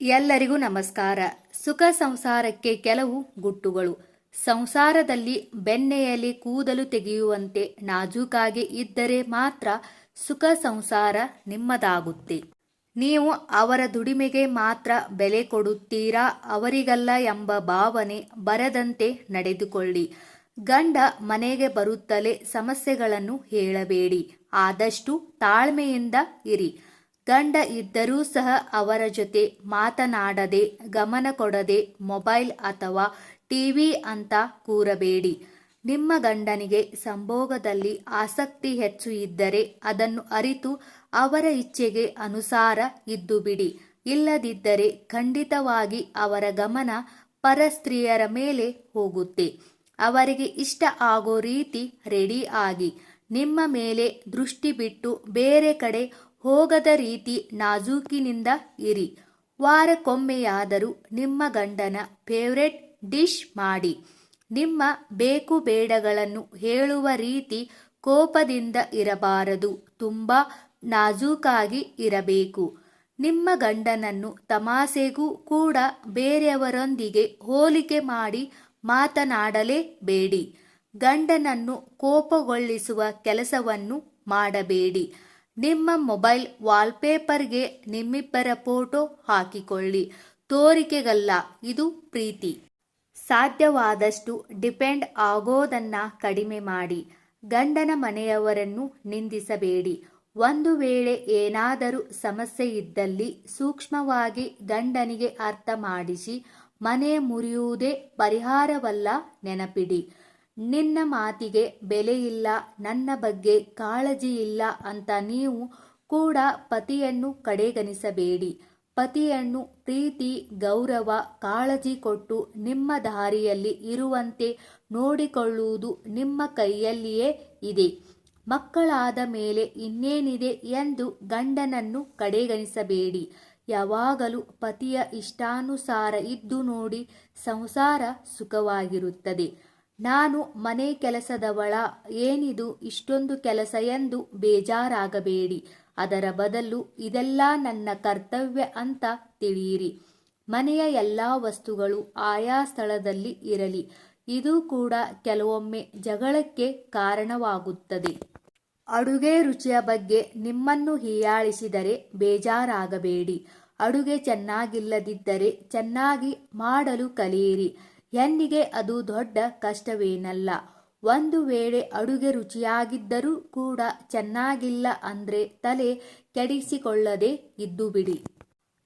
ಎಲ್ಲರಿಗೂ ನಮಸ್ಕಾರ. ಸುಖ ಸಂಸಾರಕ್ಕೆ ಕೆಲವು ಗುಟ್ಟುಗಳು. ಸಂಸಾರದಲ್ಲಿ ಬೆನ್ನೆಯಲ್ಲಿ ಕೂದಲು ತೆಗೆಯುವಂತೆ ನಾಜೂಕಾಗಿ ಇದ್ದರೆ ಮಾತ್ರ ಸುಖ ಸಂಸಾರ ನಿಮ್ಮದಾಗುತ್ತೆ. ನೀವು ಅವರ ದುಡಿಮೆಗೆ ಮಾತ್ರ ಬೆಲೆ ಕೊಡುತ್ತೀರಾ? ಅವರಿಗಲ್ಲ ಎಂಬ ಭಾವನೆ ಬರದಂತೆ ನಡೆದುಕೊಳ್ಳಿ. ಗಂಡ ಮನೆಗೆ ಬರುತ್ತಲೇ ಸಮಸ್ಯೆಗಳನ್ನು ಹೇಳಬೇಡಿ. ಆದಷ್ಟು ತಾಳ್ಮೆಯಿಂದ ಇರಿ. ಗಂಡ ಇದ್ದರೂ ಸಹ ಅವರ ಜೊತೆ ಮಾತನಾಡದೆ, ಗಮನ ಕೊಡದೆ ಮೊಬೈಲ್ ಅಥವಾ ಟಿವಿ ಅಂತ ಕೂರಬೇಡಿ. ನಿಮ್ಮ ಗಂಡನಿಗೆ ಸಂಭೋಗದಲ್ಲಿ ಆಸಕ್ತಿ ಹೆಚ್ಚು ಇದ್ದರೆ ಅದನ್ನು ಅರಿತು ಅವರ ಇಚ್ಛೆಗೆ ಅನುಸಾರ ಇದ್ದು ಬಿಡಿ. ಇಲ್ಲದಿದ್ದರೆ ಖಂಡಿತವಾಗಿ ಅವರ ಗಮನ ಪರಸ್ತ್ರೀಯರ ಮೇಲೆ ಹೋಗುತ್ತೆ. ಅವರಿಗೆ ಇಷ್ಟ ಆಗೋ ರೀತಿ ರೆಡಿ ಆಗಿ. ನಿಮ್ಮ ಮೇಲೆ ದೃಷ್ಟಿ ಬಿಟ್ಟು ಬೇರೆ ಕಡೆ ಹೋಗದ ರೀತಿ ನಾಜೂಕಿನಿಂದ ಇರಿ. ವಾರಕ್ಕೊಮ್ಮೆಯಾದರೂ ನಿಮ್ಮ ಗಂಡನ ಫೇವ್ರೆಟ್ ಡಿಶ್ ಮಾಡಿ. ನಿಮ್ಮ ಬೇಕು ಬೇಡಗಳನ್ನು ಹೇಳುವ ರೀತಿ ಕೋಪದಿಂದ ಇರಬಾರದು. ತುಂಬ ನಾಜೂಕಾಗಿ ಇರಬೇಕು. ನಿಮ್ಮ ಗಂಡನನ್ನು ತಮಾಸೆಗೂ ಕೂಡ ಬೇರೆಯವರೊಂದಿಗೆ ಹೋಲಿಕೆ ಮಾಡಿ ಮಾತನಾಡಲೇಬೇಡಿ. ಗಂಡನನ್ನು ಕೋಪಗೊಳಿಸುವ ಕೆಲಸವನ್ನು ಮಾಡಬೇಡಿ. ನಿಮ್ಮ ಮೊಬೈಲ್ ವಾಲ್ಪೇಪರ್ಗೆ ನಿಮ್ಮಿಬ್ಬರ ಫೋಟೋ ಹಾಕಿಕೊಳ್ಳಿ. ತೋರಿಕೆಗಲ್ಲ, ಇದು ಪ್ರೀತಿ. ಸಾಧ್ಯವಾದಷ್ಟು ಡಿಪೆಂಡ್ ಆಗೋದನ್ನ ಕಡಿಮೆ ಮಾಡಿ. ಗಂಡನ ಮನೆಯವರನ್ನು ನಿಂದಿಸಬೇಡಿ. ಒಂದು ವೇಳೆ ಏನಾದರೂ ಸಮಸ್ಯೆ ಇದ್ದಲ್ಲಿ ಸೂಕ್ಷ್ಮವಾಗಿ ಗಂಡನಿಗೆ ಅರ್ಥ ಮಾಡಿಸಿ ಮನೆ ಮುರಿಯುವುದೇ ಪರಿಹಾರವಲ್ಲ ನೆನಪಿಡಿ. ನಿನ್ನ ಮಾತಿಗೆ ಬೆಲೆ ಇಲ್ಲ, ನನ್ನ ಬಗ್ಗೆ ಕಾಳಜಿ ಇಲ್ಲ ಅಂತ ನೀವು ಕೂಡ ಪತಿಯನ್ನು ಕಡೆಗಣಿಸಬೇಡಿ. ಪತಿಯನ್ನು ಪ್ರೀತಿ, ಗೌರವ, ಕಾಳಜಿ ಕೊಟ್ಟು ನಿಮ್ಮ ದಾರಿಯಲ್ಲಿ ಇರುವಂತೆ ನೋಡಿಕೊಳ್ಳುವುದು ನಿಮ್ಮ ಕೈಯಲ್ಲಿಯೇ ಇದೆ. ಮಕ್ಕಳಾದ ಮೇಲೆ ಇನ್ನೇನಿದೆ ಎಂದು ಗಂಡನನ್ನು ಕಡೆಗಣಿಸಬೇಡಿ. ಯಾವಾಗಲೂ ಪತಿಯ ಇಷ್ಟಾನುಸಾರ ಇದ್ದು ನೋಡಿ ಸಂಸಾರ ಸುಖವಾಗಿರುತ್ತದೆ. ನಾನು ಮನೆ ಕೆಲಸದವಳ, ಏನಿದು ಇಷ್ಟೊಂದು ಕೆಲಸ ಎಂದು ಬೇಜಾರಾಗಬೇಡಿ. ಅದರ ಬದಲು ಇದೆಲ್ಲ ನನ್ನ ಕರ್ತವ್ಯ ಅಂತ ತಿಳಿಯಿರಿ. ಮನೆಯ ಎಲ್ಲ ವಸ್ತುಗಳು ಆಯಾ ಸ್ಥಳದಲ್ಲಿ ಇರಲಿ. ಇದು ಕೂಡ ಕೆಲವೊಮ್ಮೆ ಜಗಳಕ್ಕೆ ಕಾರಣವಾಗುತ್ತದೆ. ಅಡುಗೆ ರುಚಿಯ ಬಗ್ಗೆ ನಿಮ್ಮನ್ನು ಹೀಯಾಳಿಸಿದರೆ ಬೇಜಾರಾಗಬೇಡಿ. ಅಡುಗೆ ಚೆನ್ನಾಗಿಲ್ಲದಿದ್ದರೆ ಚೆನ್ನಾಗಿ ಮಾಡಲು ಕಲಿಯಿರಿ. ಹೆಣ್ಣಿಗೆ ಅದು ದೊಡ್ಡ ಕಷ್ಟವೇನಲ್ಲ. ಒಂದು ವೇಳೆ ಅಡುಗೆ ರುಚಿಯಾಗಿದ್ದರೂ ಕೂಡ ಚೆನ್ನಾಗಿಲ್ಲ ಅಂದ್ರೆ ತಲೆ ಕೆಡಿಸಿಕೊಳ್ಳದೆ ಇದ್ದು ಬಿಡಿ.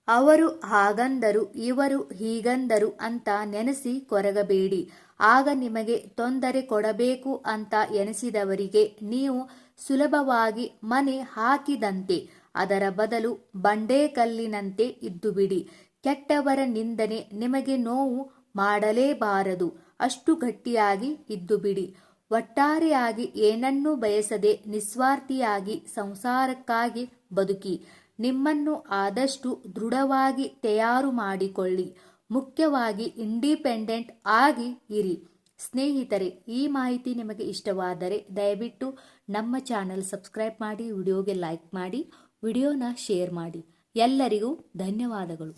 ಅವರು ಹಾಗಂದರು, ಇವರು ಹೀಗಂದರು ಅಂತ ನೆನೆಸಿ ಕೊರಗಬೇಡಿ. ಆಗ ನಿಮಗೆ ತೊಂದರೆ ಕೊಡಬೇಕು ಅಂತ ಎನಿಸಿದವರಿಗೆ ನೀವು ಸುಲಭವಾಗಿ ಮನೆ ಹಾಕಿದಂತೆ, ಅದರ ಬದಲು ಬಂಡೇಕಲ್ಲಿನಂತೆ ಇದ್ದು ಬಿಡಿ. ಕೆಟ್ಟವರ ನಿಂದನೆ ನಿಮಗೆ ನೋವು ಮಾಡಲೇಬಾರದು. ಅಷ್ಟು ಗಟ್ಟಿಯಾಗಿ ಇದ್ದು ಬಿಡಿ. ಒಟ್ಟಾರೆಯಾಗಿ ಏನನ್ನೂ ಬಯಸದೆ ನಿಸ್ವಾರ್ಥಿಯಾಗಿ ಸಂಸಾರಕ್ಕಾಗಿ ಬದುಕಿ. ನಿಮ್ಮನ್ನು ಆದಷ್ಟು ದೃಢವಾಗಿ ತಯಾರು ಮಾಡಿಕೊಳ್ಳಿ. ಮುಖ್ಯವಾಗಿ ಇಂಡಿಪೆಂಡೆಂಟ್ ಆಗಿ ಇರಿ. ಸ್ನೇಹಿತರೆ, ಈ ಮಾಹಿತಿ ನಿಮಗೆ ಇಷ್ಟವಾದರೆ ದಯವಿಟ್ಟು ನಮ್ಮ ಚಾನಲ್ ಸಬ್ಸ್ಕ್ರೈಬ್ ಮಾಡಿ, ವಿಡಿಯೋಗೆ ಲೈಕ್ ಮಾಡಿ, ವಿಡಿಯೋನ ಶೇರ್ ಮಾಡಿ. ಎಲ್ಲರಿಗೂ ಧನ್ಯವಾದಗಳು.